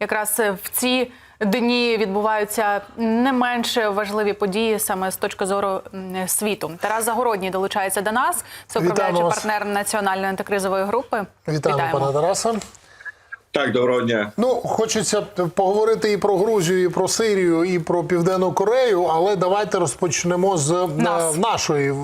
Якраз е, в ці дні відбуваються не менш важливі події саме з точки зору світу. Тарас Загородній долучається до нас, це Вітаємо управляючий партнер національної антикризової групи. Вітаємо, пане Тарасе. Так, доброго дня. Ну, хочеться поговорити і про Грузію, і про Сирію, і про Південну Корею, але давайте розпочнемо з е, Нас. нашої е,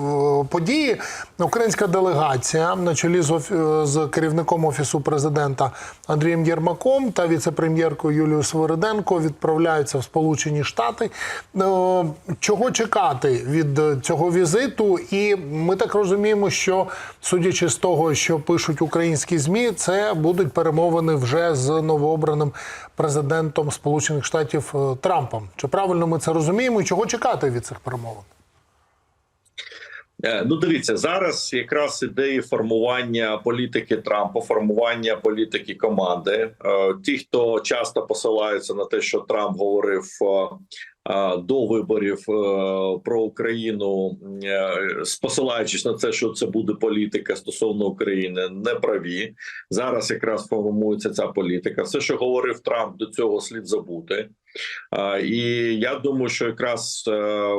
події. Українська делегація на чолі з, офі- з керівником офісу президента Андрієм Єрмаком та віце-прем'єркою Юлією Свириденко відправляються в Сполучені Штати. Е, Чого чекати від е, цього візиту? І ми так розуміємо, що судячи з того, що пишуть українські змі, це будуть перемовини вже з новообраним президентом Сполучених Штатів е, Трампом. Чи правильно ми це розуміємо? І чого чекати від цих перемовин? Е, Ну, дивіться, зараз якраз ідеї формування політики Трампа, формування політики команди. Е, Ті, хто часто посилаються на те, що Трамп говорив до виборів е, про Україну, е, посилаючись на це, що це буде політика стосовно України, не праві. Зараз якраз формується ця політика. Все, що говорив Трамп, до цього слід забути. І я думаю, що якраз е,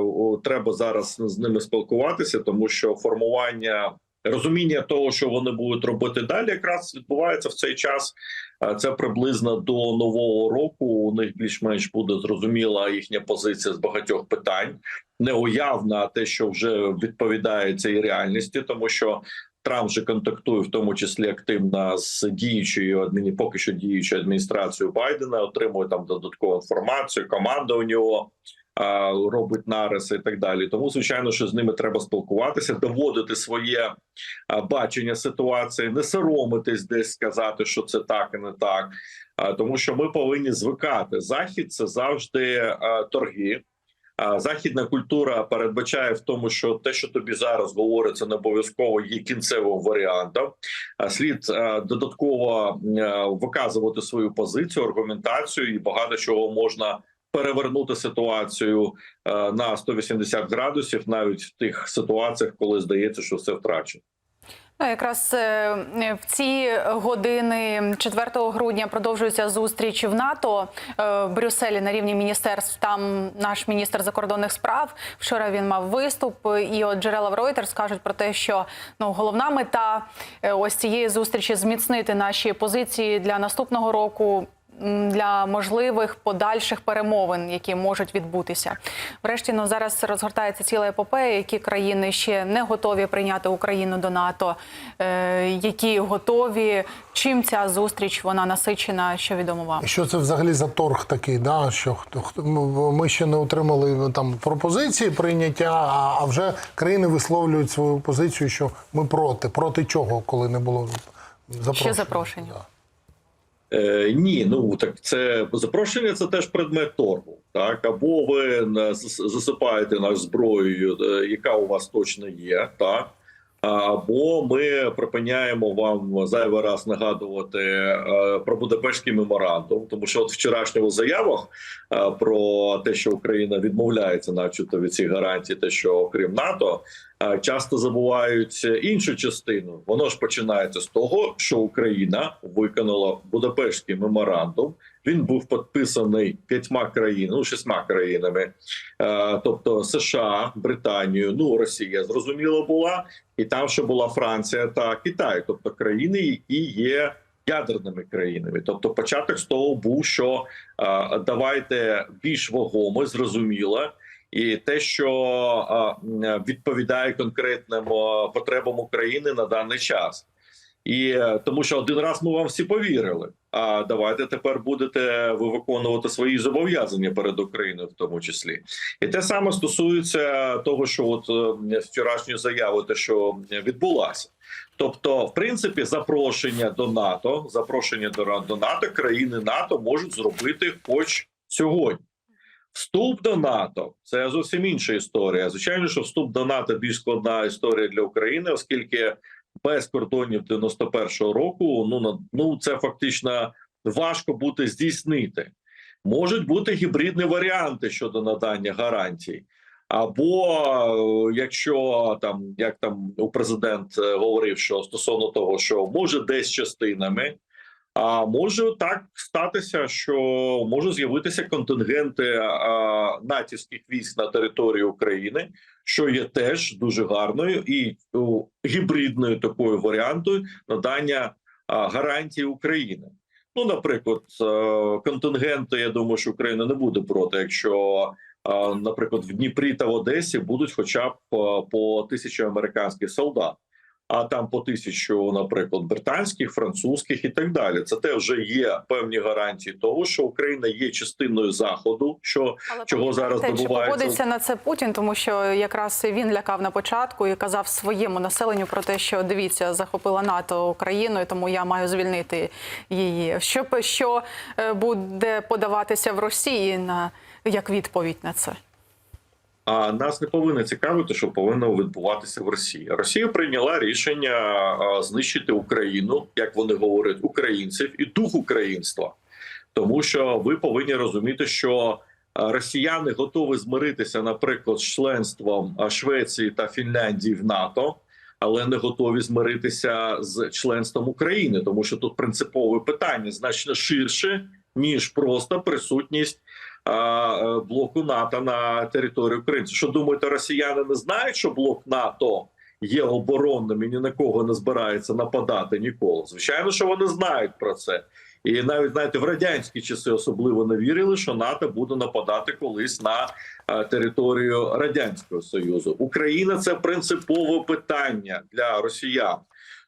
треба зараз з ними спілкуватися, тому що формування розуміння того, що вони будуть робити далі, якраз відбувається в цей час. Це приблизно до нового року. У них більш-менш буде зрозуміла їхня позиція з багатьох питань, не уявна, те, що вже відповідає цій реальності, тому що. Трамп же контактує в тому числі активно з діючою адміні, поки що діючою адміністрацією Байдена, отримує там додаткову інформацію. Команда у нього робить нариси і так далі. Тому, звичайно, що з ними треба спілкуватися, доводити своє бачення ситуації, не соромитись десь сказати, що це так і не так. Тому що ми повинні звикати. Захід це завжди торги. Західна культура передбачає в тому, що те, що тобі зараз говориться, не обов'язково є кінцевим варіантом. Слід додатково виказувати свою позицію, аргументацію, і багато чого можна перевернути ситуацію е, на 180 градусів, навіть в тих ситуаціях, коли здається, що все втрачено. Ну, якраз е, в ці години 4 грудня продовжується зустріч в НАТО е, в Брюсселі на рівні міністерств. Там наш міністр закордонних справ вчора він мав виступ. І от джерела в Reuters кажуть про те, що ну головна мета ось цієї зустрічі зміцнити наші позиції для наступного року. Для можливих подальших перемовин, які можуть відбутися, врешті ну зараз розгортається ціла епопея, які країни ще не готові прийняти Україну до НАТО, е, які готові. Чим ця зустріч вона насичена? Що відомо вам? Що це взагалі за торг такий? Да? Що хто хто ну, ми ще не отримали ну, там пропозиції прийняття, а, а вже країни висловлюють свою позицію, що ми проти. Проти чого, коли не було запрошення? Ще запрошення. Да. Е, ні, ну так це запрошення це теж предмет торгу. Так або ви е, зас- засипаєте нас зброєю, е, яка у вас точно є, так. Або ми припиняємо вам зайвий раз нагадувати е, про Будапештський меморандум, тому що от вчорашньому заявах про те, що Україна відмовляється, начебто від цих гарантій, те, що окрім НАТО, часто забувають іншу частину. Воно ж починається з того, що Україна виконала Будапештський меморандум. Він був підписаний п'ятьма країнами, ну шістьма країнами, е, тобто США, Британію, ну Росія зрозуміло була, і там ще була Франція та Китай, тобто країни, які є ядерними країнами. Тобто, початок з того був, що е, давайте більш вагомо, зрозуміло. І те, що відповідає конкретним потребам України на даний час, і е, тому, що один раз ми вам всі повірили. А давайте тепер будете ви виконувати свої зобов'язання перед Україною, в тому числі, і те саме стосується того, що от е, вчорашньої заяви, те, що відбулася. Тобто, в принципі, запрошення до НАТО, запрошення до, до НАТО, країни НАТО можуть зробити хоч сьогодні. Вступ до НАТО це зовсім інша історія. Звичайно, що вступ до НАТО більш складна історія для України, оскільки без кордонів 91-го року ну на ну це фактично важко буде здійснити. Можуть бути гібридні варіанти щодо надання гарантій. Або е, якщо там як там у президент е, говорив, що стосовно того, що може десь частинами, А може так статися, що може з'явитися контингенти а, натівських військ на території України, що є теж дуже гарною і о, гібридною такою варіантою надання а, гарантії України. Ну, наприклад, е, контингенти, я думаю, що Україна не буде проти, якщо, наприклад, в Дніпрі та в Одесі будуть хоча б по тисячі американських солдат, а там по тисячу, наприклад, британських, французьких і так далі. Це теж вже є певні гарантії того, що Україна є частиною заходу. Що Але чого зараз пам'ятаєте, чи добувається? погодиться на це Путін, тому що якраз він лякав на початку і казав своєму населенню про те, що дивіться, захопила НАТО Україну, і тому я маю звільнити її. Що що е, буде подаватися в Росії на як відповідь на це? А нас не повинно цікавити, що повинно відбуватися в Росії. Росія прийняла рішення знищити Україну, як вони говорять, українців і дух українства, тому що ви повинні розуміти, що росіяни готові змиритися, наприклад, з членством Швеції та Фінляндії в НАТО. Але не готові змиритися з членством України, тому що тут принципове питання значно ширше ніж просто присутність блоку НАТО на території України. Що думаєте, росіяни не знають, що блок НАТО є оборонним і ні на кого не збирається нападати ніколи? Звичайно, що вони знають про це. І навіть знаєте, в радянські часи особливо не вірили, що НАТО буде нападати колись на е, територію радянського союзу. Україна це принципове питання для росіян.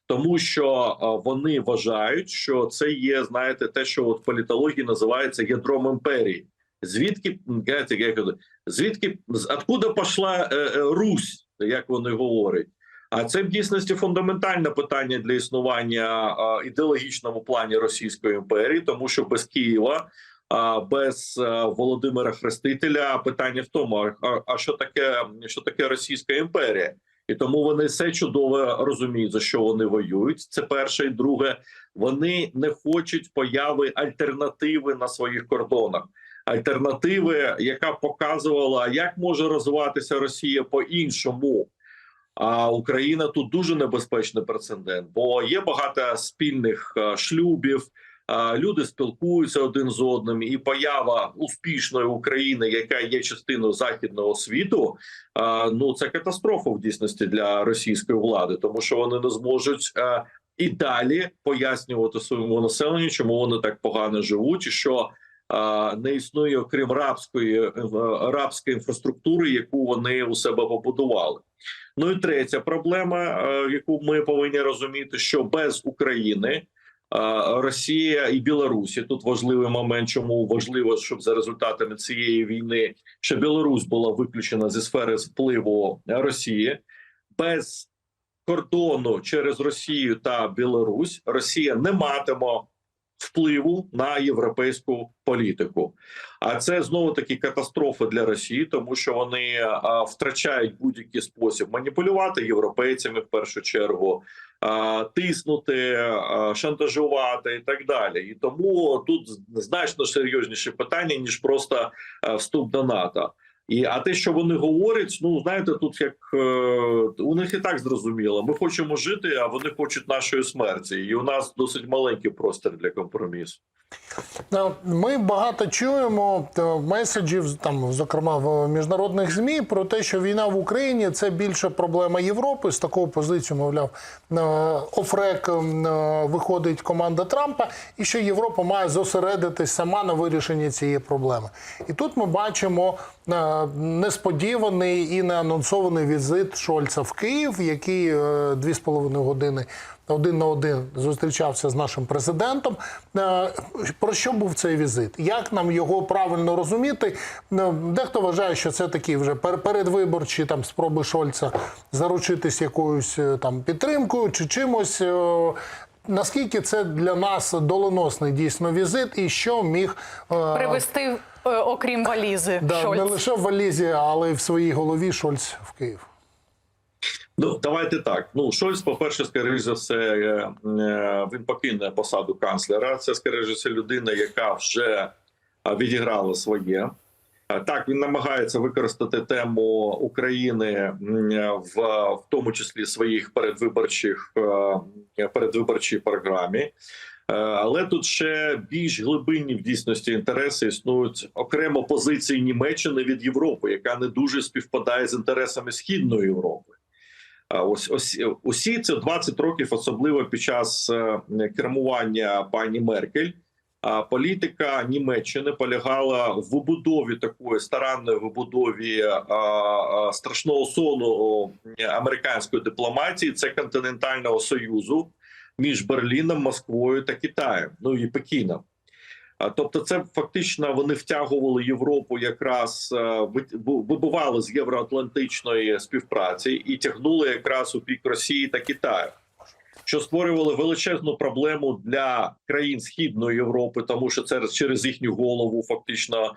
Тому що е, вони вважають, що це є, знаєте, те, що от в політології називається ядром імперії. Звідки як я кажу, звідки откуда пішла е, е, Русь, як вони говорять? А це в дійсності фундаментальне питання для існування е, ідеологічному плані Російської імперії, тому що без Києва, а без е, Володимира Хрестителя питання в тому, а, а що таке що таке Російська імперія? І тому вони все чудово розуміють, за що вони воюють. Це перше і друге. Вони не хочуть появи альтернативи на своїх кордонах. Альтернативи, яка показувала, як може розвиватися Росія по-іншому. А Україна тут дуже небезпечний прецедент, бо є багато спільних е, шлюбів. Люди спілкуються один з одним, і поява успішної України, яка є частиною західного світу, ну це катастрофа в дійсності для російської влади, тому що вони не зможуть е, і далі пояснювати своєму населенню, чому вони так погано живуть, і що не існує окрім рабської е, рабської інфраструктури, яку вони у себе побудували. Ну і третя проблема, е, яку ми повинні розуміти, що без України Росія і Білорусі. Тут важливий момент, чому важливо, щоб за результатами цієї війни ще Білорусь була виключена зі сфери впливу Росії. Без кордону через Росію та Білорусь Росія не матиме впливу на європейську політику. А це знову таки катастрофа для Росії, тому що вони а, втрачають будь-який спосіб маніпулювати європейцями в першу чергу, а, тиснути, а, шантажувати і так далі. І тому тут значно серйозніше питання ніж просто вступ до НАТО. І а те, що вони говорять, ну знаєте, тут як е, у них і так зрозуміло. Ми хочемо жити, а вони хочуть нашої смерті, і у нас досить маленький простір для компромісу. Ми багато чуємо е, меседжів, там, зокрема в міжнародних змі, про те, що війна в Україні це більше проблема Європи. З такою позицією, мовляв, е, офрек е, виходить команда Трампа, і що Європа має зосередитись сама на вирішенні цієї проблеми. І тут ми бачимо несподіваний і неанонсований візит Шольца в Київ, який е, дві з половиною години один на один зустрічався з нашим президентом. Е, Про що був цей візит? Як нам його правильно розуміти? Ну, Дехто вважає, що це такі вже пер- передвиборчі там спроби Шольца заручитись якоюсь е, там підтримкою чи чимось. Е, Наскільки це для нас доленосний дійсно візит, і що міг е, Привезти, е, окрім валізи, да, не лише в валізі, але й в своїй голові Шольц в Київ? Ну давайте так. Ну Шольц, по перше, скоріш за все, е, е, він покине посаду канцлера. Це скоріш за все людина, яка вже е, відіграла своє. Так, він намагається використати тему України в, в тому числі своїх передвиборчих передвиборчій програмі. Але тут ще більш глибинні в дійсності інтереси існують окремо позиції Німеччини від Європи, яка не дуже співпадає з інтересами Східної Європи. Ось ось усі ці 20 років, особливо під час е, кермування пані Меркель. А політика Німеччини полягала в вибудові такої старанної вибудові а, а, страшного сону американської дипломатії. Це континентального союзу між Берліном, Москвою та Китаєм, ну і Пекіном. Тобто, це фактично вони втягували Європу, якраз е, ви- вибивали з євроатлантичної співпраці і тягнули якраз у бік Росії та Китаю що створювали величезну проблему для країн Східної Європи, тому що це через їхню голову фактично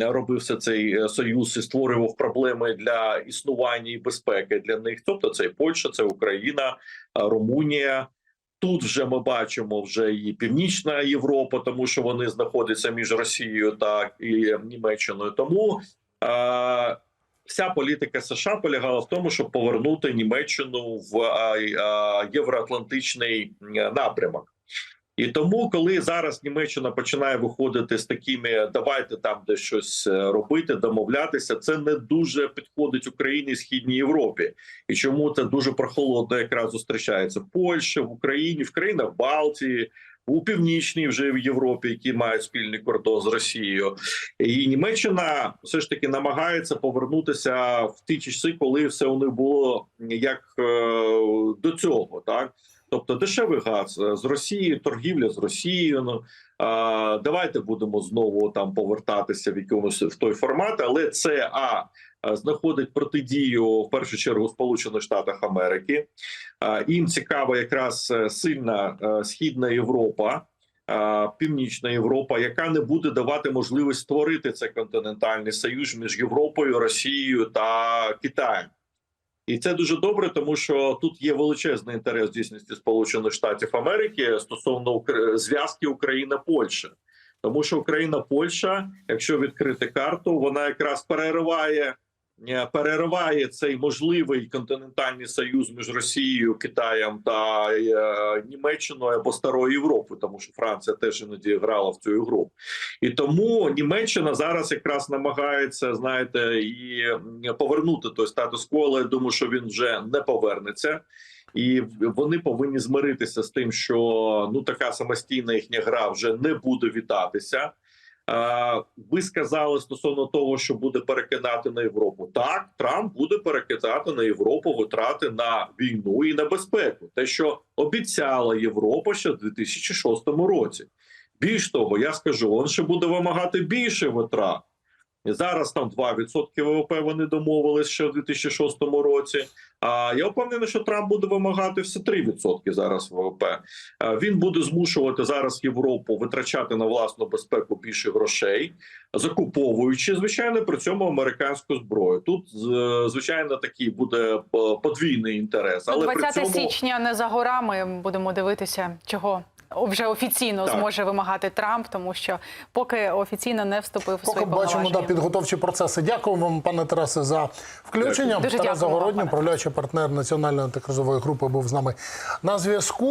робився цей е, союз і створював проблеми для існування і безпеки для них. Тобто, це і Польща, це Україна, Румунія. Тут вже ми бачимо вже і Північна Європа, тому що вони знаходяться між Росією та і Німеччиною. Тому е, вся політика США полягала в тому, щоб повернути Німеччину в е, е, євроатлантичний е, напрямок. І тому, коли зараз Німеччина починає виходити з такими давайте там де щось е, робити, домовлятися, це не дуже підходить Україні і східній Європі. І чому це дуже прохолодно якраз зустрічається в Польщі, в Україні, в країнах Балтії, у північній вже в Європі, які мають спільний кордон з Росією, і Німеччина все ж таки намагається повернутися в ті часи, коли все у них було як е, до цього, так. Тобто дешевий газ е, з Росією, торгівля з Росією. Ну а, давайте будемо знову там повертатися в якомусь в той формат, але це а а, знаходить протидію в першу чергу Сполучених Штатах Америки. Їм цікава якраз е, сильна е, східна Європа. Північна Європа, яка не буде давати можливість створити цей континентальний союз між Європою, Росією та Китаєм. І це дуже добре, тому що тут є величезний інтерес дійсності Сполучених Штатів Америки стосовно зв'язки Україна-Польща. Тому що Україна-Польща, якщо відкрити карту, вона якраз перериває, перериває цей можливий континентальний союз між Росією, Китаєм та е, Німеччиною або Старою Європою, тому що Франція теж іноді грала в цю ігру. І тому Німеччина зараз якраз намагається, знаєте, і повернути той статус-кво, але я думаю, що він вже не повернеться. І вони повинні змиритися з тим, що ну така самостійна їхня гра вже не буде вітатися. Ви сказали стосовно того, що буде перекидати на Європу. Так, Трамп буде перекидати на Європу витрати на війну і на безпеку. Те, що обіцяла Європа ще в 2006 році. Більш того, я скажу, він ще буде вимагати більше витрат. Зараз там 2% ВВП вони домовились ще в 2006 році. А я впевнений, що Трамп буде вимагати все 3% зараз ВВП. Він буде змушувати зараз Європу витрачати на власну безпеку більше грошей, закуповуючи звичайно при цьому американську зброю. Тут звичайно такий буде е, подвійний інтерес, але при цьому січня не за горами. Будемо дивитися, чого вже офіційно Так. зможе вимагати Трамп, тому що поки офіційно не вступив поки Поки свої бачимо да, підготовчі процеси. Дякую вам, пане Тарасе, за включення. Дуже Тарас Загородній, управляючий партнер національної антикризової групи, був з нами на зв'язку.